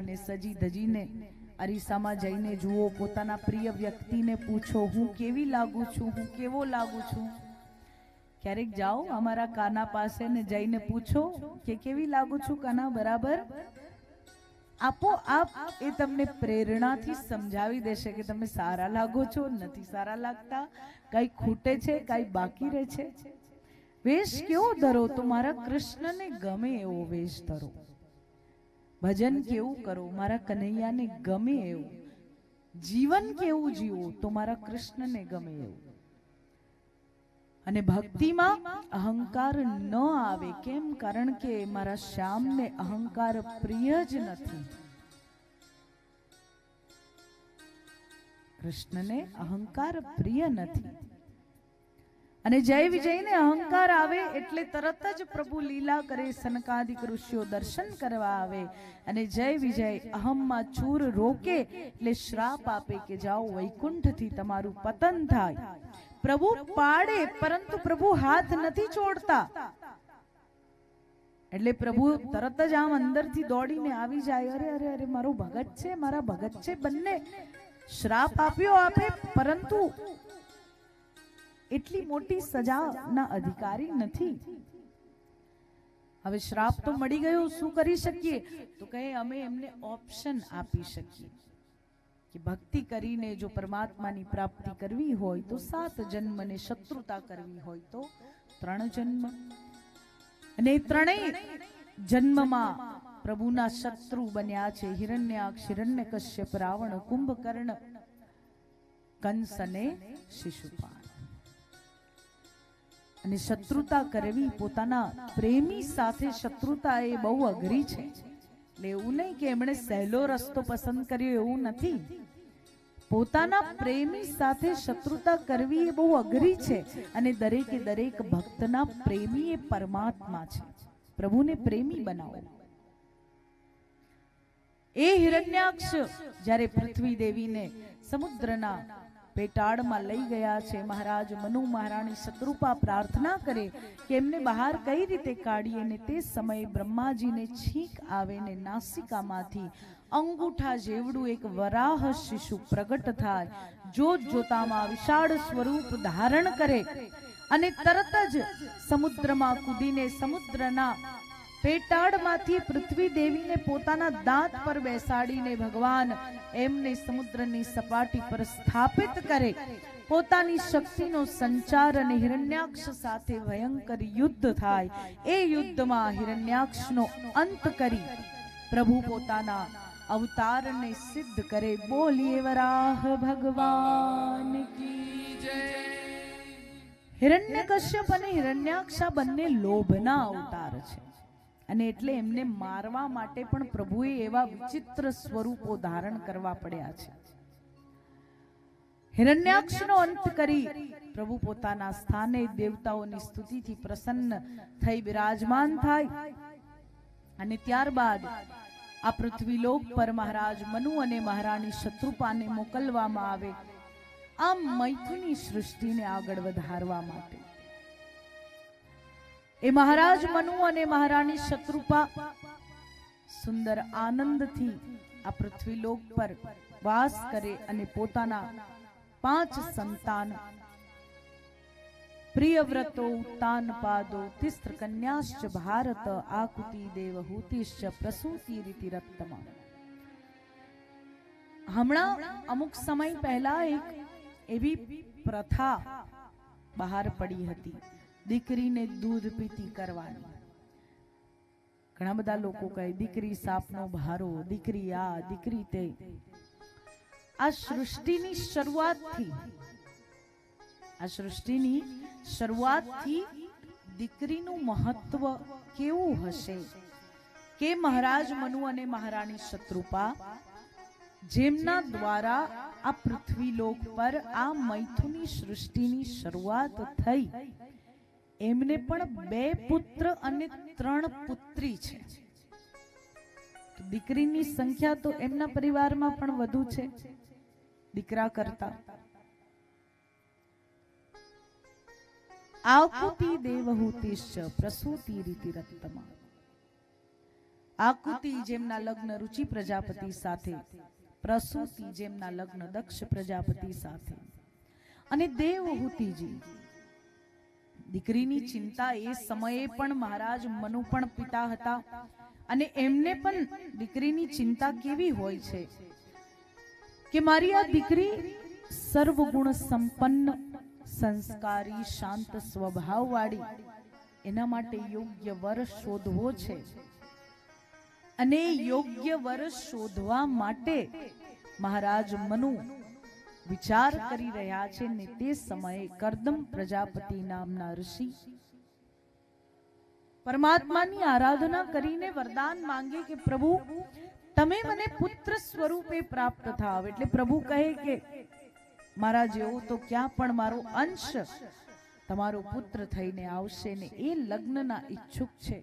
થઈને સજી ધજીને અરીસામાં જઈને જુઓ, પોતાના પ્રિય વ્યક્તિને પૂછો, હું કેવી લાગુ છું? હું કેવો લાગુ છું? ક્યારેક જાઓ અમારા કાના પાસે ને જઈને પૂછો કે, કેવી લાગુ છું કાના બરાબર? આપો આપ એ તમને પ્રેરણાથી સમજાવી દેશે કે તમે સારા લાગો છો, નથી સારા લાગતા, કઈ ખૂટે છે, કઈ બાકી રહે છે. વેશ કેવો ધરો? તો મારા કૃષ્ણને ગમે એવો વેશ ધરો. ભજન કેવું કરો? મારા કનૈયાને ગમે એવું. જીવન કેવું જીવો તો મારા કૃષ્ણને ગમે એવું. અને ભક્તિમાં અહંકાર ન આવે. કેમ? કારણ કે મારા શ્યામને અહંકાર પ્રિય જ નથી. કૃષ્ણને અહંકાર પ્રિય નથી. અને જય વિજયને અહંકાર આવે એટલે તરત જ પ્રભુ લીલા કરે સનકાદિક ઋષિઓ દર્શન કરવા આવે. અને જય વિજય અહમમાં ચૂર રોકે એટલે શ્રાપ આપે કે જાઓ વૈકુંઠથી તમારું પતન થાય. પ્રભુ પાડે પરંતુ પ્રભુ હાથ નથી છોડતા. એટલે પ્રભુ તરત જ આમ અંદરથી દોડીને આવી જાય. અરે અરે અરે મારો ભગત છે મારા ભગત છે બંને. શ્રાપ આપ્યો આપે પરંતુ એટલી મોટી સજાના અધિકારી નથી. હવે શ્રાપ તો મળી ગયો, શું કરી શકીએ? તો કહે, અમે એમને ઓપ્શન આપી શકીએ. કે ભક્તિ કરીને જો પરમાત્માની પ્રાપ્તિ કરવી હોય તો સાત જન્મને શત્રુતા કરવી હોય તો ત્રણ જન્મ. અને ત્રણેય જન્મમાં પ્રભુના શત્રુ બન્યા છે, હિરણ્યાક્ષ હિરણ્ય કશ્યપ રાવણ, કુંભકર્ણ, કંસ અને શિશુપાલ. અને શત્રુતા કરવી પોતાના પ્રેમી સાથે શત્રુતા એ બહુ અઘરી છે. એટલે એવું નહીં કે એમણે સહેલો રસ્તો પસંદ કર્યો એવું નથી. પોતાના પ્રેમી સાથે શત્રુતા કરવી એ બહુ અઘરી છે અને દરેકે દરેક ભક્તના પ્રેમી એ પરમાત્મા છે. પ્રભુને પ્રેમી બનાવો. એ હિરણ્યાક્ષ જ્યારે પૃથ્વી દેવીને સમુદ્રના પેટાળમાં લઈ ગયા છે. મહારાજ મનુ મહારાણી શત્રુપા પ્રાર્થના કરે કે એમને બહાર કઈ રીતે કાઢીએ ને તે સમયે બ્રહ્માજીને છીંક આવે ને નાસિકામાંથી અંગૂઠા જેવડું એક વરાહ શિશુ પ્રગટ થાય. જોત જોતામાં વિશાળ સ્વરૂપ ધારણ કરે અને તરત જ સમુદ્રમાં કૂદીને સમુદ્રના પેટાળમાંથી પૃથ્વી દેવીને પોતાના દાંત પર બેસાડીને ભગવાન એમને સમુદ્રની સપાટી પર સ્થાપિત કરે. પોતાની શક્તિનો સંચાર અને હિરણ્યાક્ષ સાથે ભયંકર યુદ્ધ થાય. એ યુદ્ધમાં હિરણ્યાક્ષનો અંત કરી પ્રભુ પોતાના અવતારને સિદ્ધ કરે. બોલીએ, વરાહ ભગવાન હિરણ્યકશ્યપ અને હિરણ્યાક્ષા બંને લોભના અવતાર છે. અને એટલે એમને મારવા માટે પણ પ્રભુએ એવા વિચિત્ર સ્વરૂપો ધારણ કરવા પડ્યા છે. હિરણ્યાક્ષનો અંત કરી પ્રભુ પોતાના સ્થાને દેવતાઓની સ્તુતિથી પ્રસન્ન થઈ બિરાજમાન થાય અને ત્યારબાદ આ પૃથ્વીલોક પર મહારાજ મનુ અને મહારાણી શત્રુપાને મોકલવામાં આવે આ મૈથુની સૃષ્ટિને આગળ વધારવા માટે. એ મહારાજ મનુ અને મહારાણી શત્રુપા સુંદર આનંદથી આ પૃથ્વીલોક પર વાસ કરે અને પોતાના પાંચ સંતાન પ્રિયવ્રતો ઉત્તાન પાદો, તિસ્ત્ર કન્યાશ્ચ ભારત, આકુતિ દેવહૂતિશ્ચ પ્રસૂતિ રીતિ રત્તમ હમણાં અમુક સમય પહેલા એક એવી પ્રથા બહાર પડી હતી. દીકરીને દૂધ પીતી કરવાની. ઘણા બધા લોકો કહે, દીકરી સાપનો ભારો, દીકરી આ, દીકરી તે. આ સૃષ્ટિની શરૂઆતથી, આ સૃષ્ટિની શરૂઆતથી દીકરીનું મહત્વ કેવું હશે? કે મહારાજ મનુ અને મહારાણી શત્રુપા, જેમના દ્વારા આ પૃથ્વી લોક પર આ મૈથુની સૃષ્ટિની શરૂઆત થઈ એમને પણ બે પુત્ર અને ત્રણ પુત્રી છે. દીકરીની સંખ્યા તો એમના પરિવારમાં પણ વધુ છે. દીકરા કરતા. આકૃતિ દેવહૂતિશ્ચ પ્રસૂતિ રીતિ રત્તમા આકૃતિ જેમના લગ્ન રુચિ પ્રજાપતિ સાથે, પ્રસૂતિ જેમના લગ્ન દક્ષ પ્રજાપતિ સાથે. અને દેવહૂતિજી દીકરીની ચિંતા એ સમયે પણ મહારાજ મનુ પણ પિતા હતા. અને એમને પણ દીકરીની ચિંતા કેવી હોય છે? કે મારી આ દીકરી સર્વગુણ સંપન્ન, સંસ્કારી, શાંત સ્વભાવવાળી, એના માટે યોગ્ય વર શોધવો છે. અને યોગ્ય વર શોધવા માટે મહારાજ મનુ વિચાર કરી રહ્યા છે ને તે સમયે કરદમ પ્રજાપતિ નામના ઋષિ પરમાત્માની આરાધના કરીને વરદાન માંગે કે પ્રભુ, તમે મને પુત્ર સ્વરૂપે પ્રાપ્ત થાવ. એટલે પ્રભુ કહે કે, મારા જેવો તો ક્યાં પણ મારો અંશ તમારો પુત્ર થઈને આવશે ને એ લગ્નના ઈચ્છુક છે.